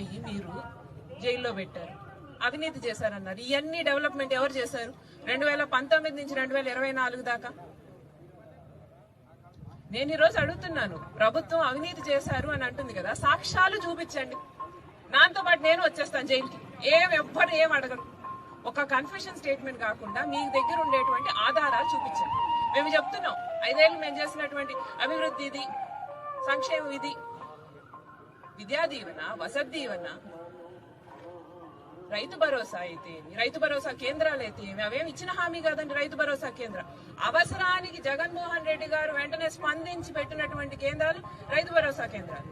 తీసుకుపోయి మీరు జైల్లో పెట్టారు. అవినీతి చేశారన్నారు. ఇవన్నీ డెవలప్మెంట్ ఎవరు చేశారు? రెండు వేల పంతొమ్మిది నుంచి రెండు వేల ఇరవై నాలుగు దాకా. నేను ఈరోజు అడుగుతున్నాను ప్రభుత్వం అవినీతి చేశారు అని అంటుంది కదా సాక్ష్యాలు చూపించండి. నాతో పాటు నేను వచ్చేస్తాను జైలుకి. ఏం ఎవ్వరు ఏం అడగరు. ఒక కన్ఫెషన్ స్టేట్మెంట్ కాకుండా మీ దగ్గర ఉండేటువంటి ఆధారాలు చూపించండి. మేము చెప్తున్నాం ఐదేళ్ళు మేము చేసినటువంటి అభివృద్ధి ఇది సంక్షేమం ఇది విద్యా దీవెన వసతి దీవెన రైతు భరోసా అయితే ఏమి, రైతు భరోసా కేంద్రాలు అయితే ఏమి? అవేమి ఇచ్చిన హామీ కాదండి రైతు భరోసా కేంద్రం. అవసరానికి జగన్మోహన్ రెడ్డి గారు వెంటనే స్పందించి పెట్టినటువంటి కేంద్రాలు రైతు భరోసా కేంద్రాలు.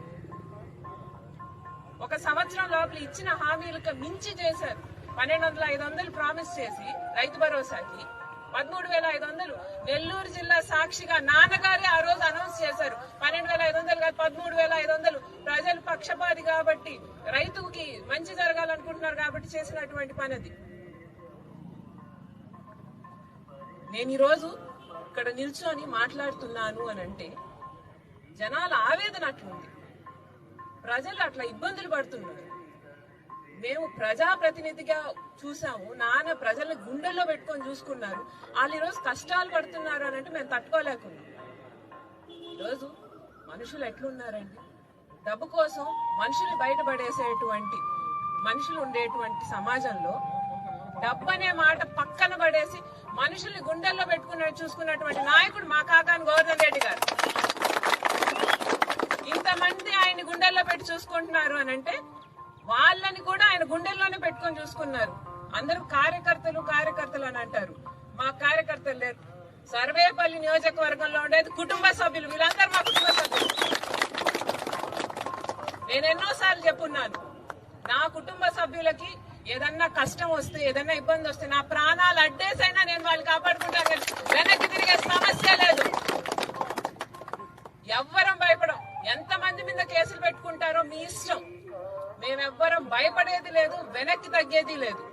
ఒక సంవత్సరం లోపల ఇచ్చిన హామీలకు మించి చేశారు. పన్నెండు వందల ఐదు వందలు ప్రామిస్ చేసి రైతు భరోసాకి పదమూడు వేల ఐదు వందలు నెల్లూరు జిల్లా సాక్షిగా నాన్నగారే ఆ రోజు అనౌన్స్ చేశారు. పన్నెండు వేల ఐదు వందలు కాదు పదమూడు వేల ఐదు వందలు ప్రజలు పక్షపాతి కాబట్టి రైతుకి మంచి జరగాలనుకుంటున్నారు కాబట్టి చేసినటువంటి పని అది నేను ఈరోజు ఇక్కడ నిల్చొని మాట్లాడుతున్నాను అని అంటే జనాల ఆవేదన అట్లుంది ప్రజలు అట్లా ఇబ్బందులు పడుతున్నారు. మేము ప్రజాప్రతినిధిగా చూసాము నాన్న ప్రజల గుండెల్లో పెట్టుకొని చూసుకున్నారు. వాళ్ళు ఈరోజు కష్టాలు పడుతున్నారు అని అంటే మేము తట్టుకోలేకున్నాం. ఈరోజు మనుషులు ఎట్లున్నారండి? డబ్బు కోసం మనుషులు బయటపడేసేటువంటి మనుషులు ఉండేటువంటి సమాజంలో డబ్బు అనే మాట పక్కన పడేసి మనుషుల్ని గుండెల్లో పెట్టుకున్న చూసుకున్నటువంటి నాయకుడు మా కాకాని గోవర్ధన్ రెడ్డి గారు. ఇంతమంది ఆయన గుండెల్లో పెట్టి చూసుకుంటున్నారు అని అంటే వాళ్ళని కూడా ఆయన గుండెల్లోనే పెట్టుకొని చూసుకున్నారు. అందరూ కార్యకర్తలు కార్యకర్తలు అని అంటారు. మా కార్యకర్తలు లేరు. సర్వేపల్లి నియోజకవర్గంలో ఉండేది కుటుంబ సభ్యులు వీళ్ళందరూ మా కుటుంబ సభ్యులు. నేను ఎన్నోసార్లు చెప్పున్నాను. నా కుటుంబ సభ్యులకి ఏదన్నా కష్టం వస్తే ఏదన్నా ఇబ్బంది వస్తే నా ప్రాణాలు అడ్డేసైనా నేను వాళ్ళు కాపాడుకుంటా వెనక్కి తిరిగే సమస్య లేదు. ఎవ్వరం భయపడం. ఎంతమంది మీద కేసులు పెట్టుకుంటారో మీ ఇష్టం. మేమెవ్వరం భయపడేది లేదు వెనక్కి తగ్గేది లేదు.